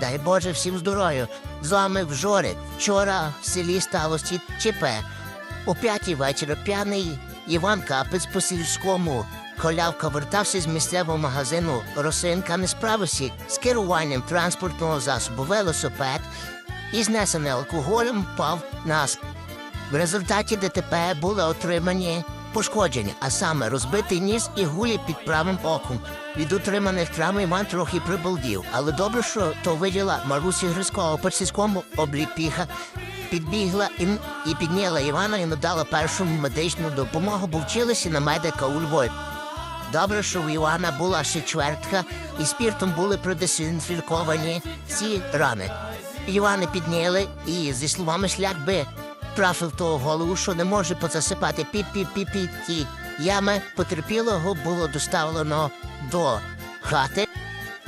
Дай Боже всім здоров'я. З вами Вжорик. Вчора в селі сталося ЧП. О п'ятій вечора п'яний Іван Капець по сільському колявка вертався з місцевого магазину Росинка не справився з керуванням транспортного засобу велосипед і знесений алкоголем впав на. В результаті ДТП були отримані пошкодження, а саме розбитий ніс і гулі під правим оком. Від отриманих травм Іван трохи прибалдів, але добре, що то виділа Марусі Грицького по сільському обліпіха, підбігла і, і підняла Івана і надала першу медичну допомогу, бо вчилися на медика у Львові. Добре, що у Івана була ще чвертка, і спіртом були продезінфіковані ці рани. Івани підняли і, зі словами шлях би трафив того голову, що не може позасипати пі-пі-пі-пі ті ями, потерпілого було доставлено до хати,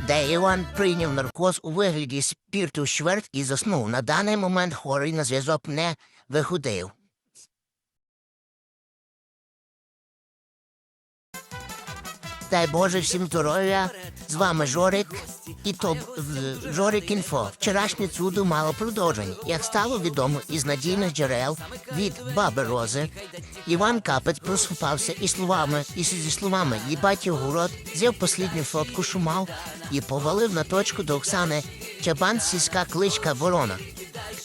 де Іван прийняв наркоз у вигляді спірту шверт і заснув. На даний момент хворий на зв'язок не виходив. Дай Боже всім здоров'я. З вами Жорик і то Жорик Інфо. Вчорашнє чудо мало продовження. Як стало відомо із надійних джерел від баби Рози, Іван Капець просипався і словами, і зі словами їбать його рот, взяв послідню фотку шумав і повалив на точку до Оксани Чабан сільська кличка Ворона.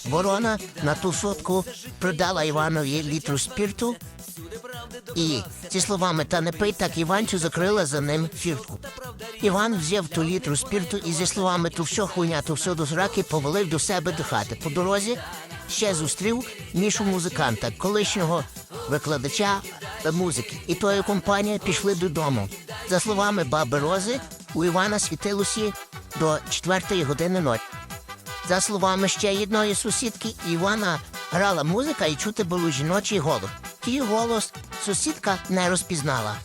Ворона на ту сотку продала Іванові літру спірту, і ці словами та не пий, так Іванчу закрила за ним фіртку. Іван взяв ту літру спірту і зі словами ту все хуйня, ту все до зраки повалив до себе до хати. По дорозі ще зустрів мішу музиканта, колишнього викладача музики. І тою компанія пішли додому. За словами баби Рози, у Івана світилося до четвертої години ночі. За словами ще одної сусідки, Івана грала музика і чути було жіночий голос. Тій голос сусідка не розпізнала.